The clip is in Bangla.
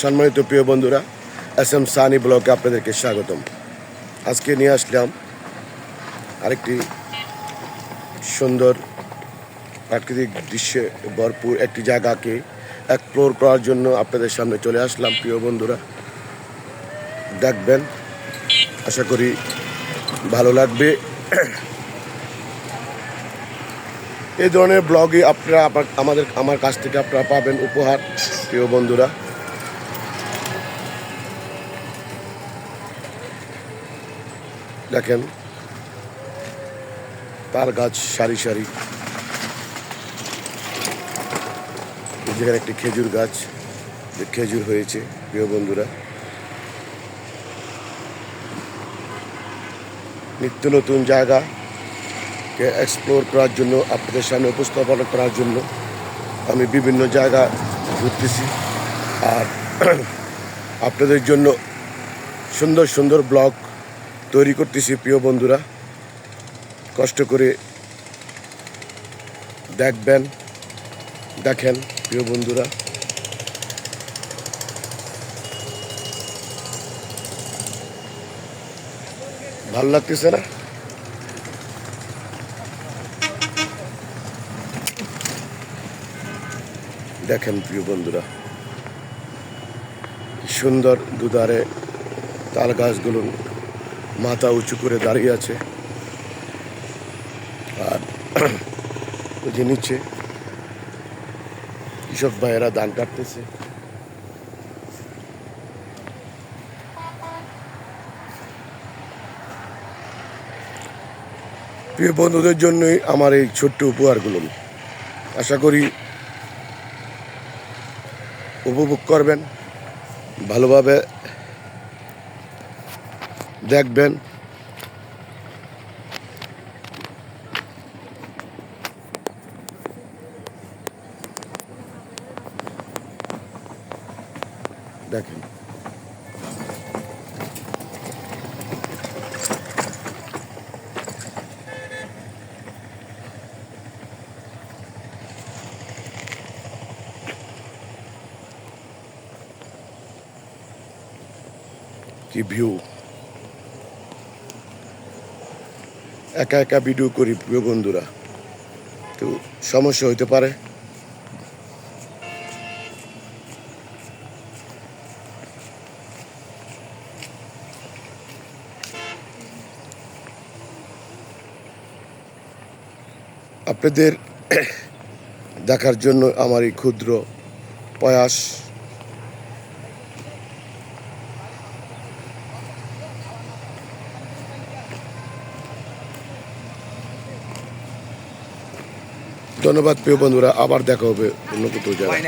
সম্মানিত প্রিয় বন্ধুরা, এস এম সানি ব্লকে আপনাদেরকে স্বাগতম। আজকে নিয়ে আসলাম আরেকটি সুন্দর প্রাকৃতিক দৃশ্যে ভরপুর একটি জায়গাকে এক্সপ্লোর করার জন্য আপনাদের সামনে চলে আসলাম, প্রিয় বন্ধুরা। দেখবেন, আশা করি ভালো লাগবে। এই ধরনের ব্লগই আপনারা আমাদের, আমার কাছ থেকে আপনারা পাবেন উপহার, প্রিয় বন্ধুরা। দেখেন, তার গাছ সারি সারি। জায়গায় একটি খেজুর গাছ, যে খেজুর হয়েছে, প্রিয় বন্ধুরা। নিত্য নতুন জায়গাকে এক্সপ্লোর করার জন্য, আপনাদের সামনে উপস্থাপন করার জন্য আমি বিভিন্ন জায়গা ঘুরতেছি। আর আপনাদের জন্য সুন্দর সুন্দর ব্লগ তৈরি করতেছি প্রিয় বন্ধুরা। কষ্ট করে দেখবেন, দেখেন প্রিয় বন্ধুরা। ভালো লাগতেছে না? দেখেন প্রিয় বন্ধুরা সুন্দর দুধারে তাল গাছগুলো মাথা উঁচু করে দাঁড়িয়ে আছে। আর যে নিচে কৃষক ভাইয়েরা ধান কাটতেছে। প্রিয় বন্ধুদের জন্যই আমার এই ছোট্ট উপহারগুলো আশা করি উপভোগ করবেন, ভালোভাবে দেখবেন। দেখেন। ভিউ একা একা ভিডিও করি প্রিয় বন্ধুরা। তো সমস্যা হইতে পারে। আপনাদের দেখার জন্য আমার এই ক্ষুদ্র প্রয়াস ধন্যবাদ প্রিয় বন্ধুরা আবার দেখা হবে অন্য কোথাও জায়গায়।